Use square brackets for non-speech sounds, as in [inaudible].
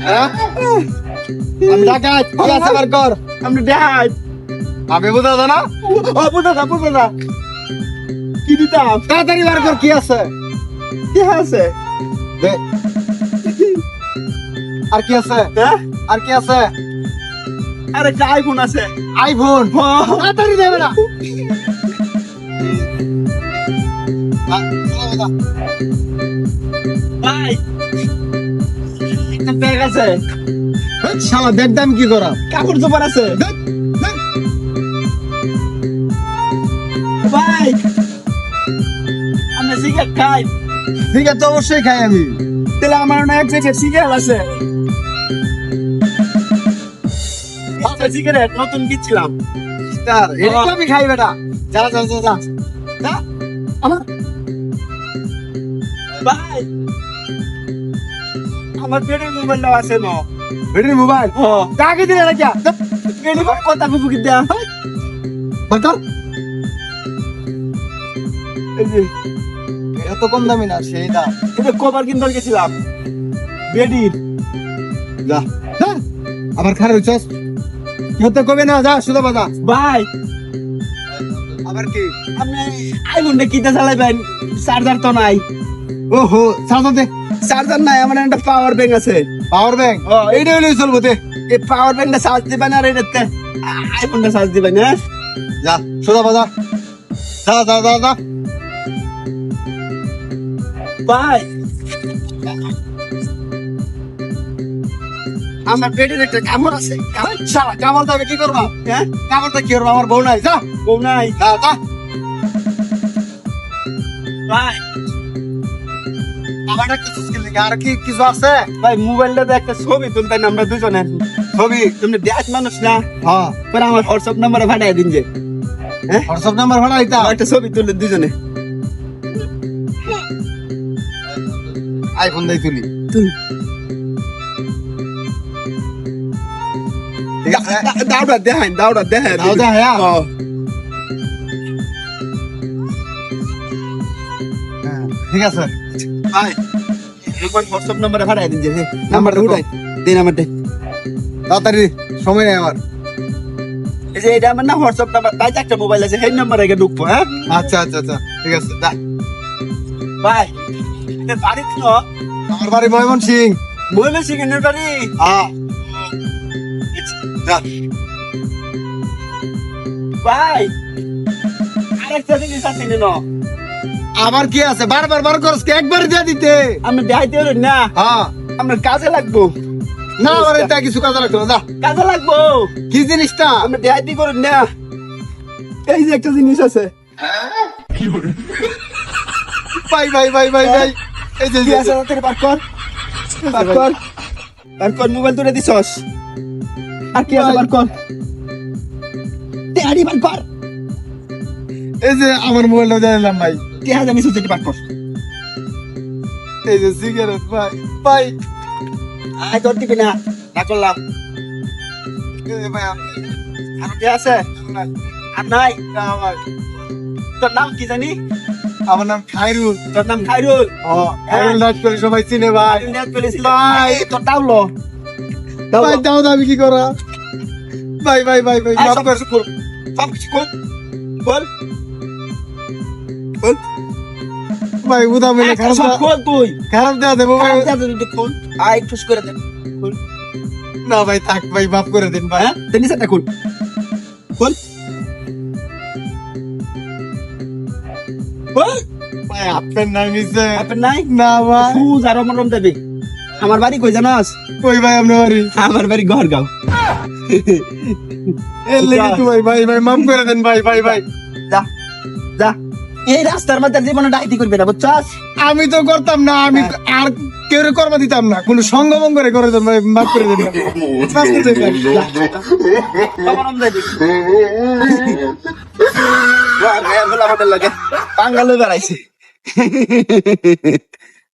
হ্যাঁ? আমি ডাকাত কি আছে কর আমি ডাক আমি বুঝা না ও বুঝা না বুঝা না কি দিতাম তাড়াতাড়ি বার কর কি আছে কি আছে দে আর কি আছে হ্যাঁ আর কি আছে আর একটা আইফোন আছে আইফোন হ্যাঁ। তাড়াতাড়ি দেবে না ভাই একটা ব্যাগ আছে। শালা ব্যাগ দাম কি করা। কাপড় চোপড় আছে। ভাই সিগারেট খাই। আছে অবশ্যই খাই আমি। তাহলে আমার না এক জায়গায় সিগারেট আছে। সিগারেট নতুন কিনছিলাম। এটা আমি খাই বেটা। যা যা যা। যা। আমার ভাই আমার পেটের মোবাইলটা আছে না। বেটির মোবাইল? ও কাকে দিলে না কিয়া পেটের কথা বুকি দেয়া বার কর এই যে এটা তো কম দামি না সেই দাম এটা কভার কিনতে গেছিলাম। বেডির। যা আবার খারাপ হইছস। কি হতে কবে না যা শুধু বাজা ভাই আবার কি? আপনি আইফোনটা কিনতে চালাইবেন চার্জার তো নাই। ওহো চার্জার দে। চার্জার নাই আমার একটা পাওয়ার ব্যাংক আছে। পাওয়ার ব্যাংক ও, এইটা হলেই চলবো দে। এই পাওয়ার ব্যাংকটা চার্জ দিবেন আর এটাতে আইফোনটা চার্জ দিবেন হ্যাঁ? যা শুধু বাজা যা যা যা যা। ভাই। আমার পেটের একটা কামড় আছে। শালা কামাল দাবে কি করবা? হ্যাঁ? কামালটা কি করবা? আমার বউ নাই যা। বউ নাই। যা যা। ভাই। আমার কিছু স্কিল আর কি কিছু আছে? ভাই মোবাইলটাতে একটা ছবি তুলতেন আমরা দুজনে। ছবি? তুমি দেখ মানুষ না? হ্যাঁ। পরে আমার হোয়াটসঅ্যাপ নাম্বারে পাঠাই দিন যে। হ্যাঁ? হোয়াটসঅ্যাপ নাম্বার ভাড়া দিতা আমার একটা ছবি তুলে দুজনে। আইফোন দেই তুলি। তুই ঠিক আছে? দাওটা দেখাই দাওটা দেখাই দাও দে হ্যাঁ ও, হ্যাঁ, ঠিক আছে। ভাই আমার হোয়াটসঅ্যাপ নাম্বারে পাঠাই দিন যে নাম্বারটা উঠাই। দিন তাড়াতাড়ি সময় নেই আমার। এই যে এটা আমার না হোয়াটসঅ্যাপ নাম্বার তাই একটা মোবাইল আছে সেই নাম্বারে গিয়ে ঢুকবো হ্যাঁ? আচ্ছা আচ্ছা আচ্ছা ঠিক আছে যা। ভাই বাড়ি তো। আমার বাড়ি ময়মন সিং সিগনের বাড়ি? হ্যাঁ। ভাই আরেকটা জিনিস আছে না আবার কি আছে? বারবার বার করস কি? একবার দিয়ে দিতে। আমি দেখাইতে পারি না। হ্যাঁ। আমরা কাজে লাগবো। না আমার এটা কিছু কাজে লাগতো না কাজে লাগবো। কি জিনিসটা? আমি দেখাইতে পারি না। এই যে একটা জিনিস আছে। ভাই ভাই ভাই ভাই ভাই। এই যে আছে তাড়াতাড়ি বার কর। বার কর। বার কর মোবাইল তুলে দিছস। আর কি আছে। বার কর। তেহারি বার কর। এই যে আমার মোবাইলটা দিলাম ভাই। তেহারি জানি সুচেটি বার কর এই যে সিগারেট ভাই ভাই আয় তোর দিবি না না করলাম ভাই আর কি আছে আর নাই। তোর নাম কি জানি আমার নাম খাইরুল তোর নাম খাইরুল ও খাইরুল নাচ করে সবাই চিনে ভাই ইন্ডিয়াত পেলেছিল ভাই। তোর দাউলো ভাই দাও দাবি কি করা ভাই ভাই ভাই ভাই মাফ কর সব কিছু খোল খোল খোল ভাই উদা মিলে খারাপ সব খোল তুই। খারাপ দেওয়া দেবো ভাই। খোল। আয় ঠুস করে দে। খোল। না ভাই থাক ভাই মাফ করে দিন ভাই। হ্যাঁ? তেনি সাথে খোল। খোল। ভাই আপনার নাম নিছে আপনার নাই? না ভাই। তুই আর মরম দেবি। আমার বাড়ি কই জানাস কই ভাই আপনার বাড়ি? আমার বাড়ি গড়গাঁও। এর লেগে তো ভাই ভাই ভাই মাফ করে দেন ভাই ভাই ভাই। যা যা। এই রাস্তার মধ্যে জীবনে ডাইতি করবে না বুঝছস? আমি তো করতাম না আমি আর কেউ কর্ম দিতাম না কোনো সঙ্গভঙ্গ করে করে মাফ করে [laughs] [laughs] লাগে। বাঙ্গালো বেড়াইছে। [laughs]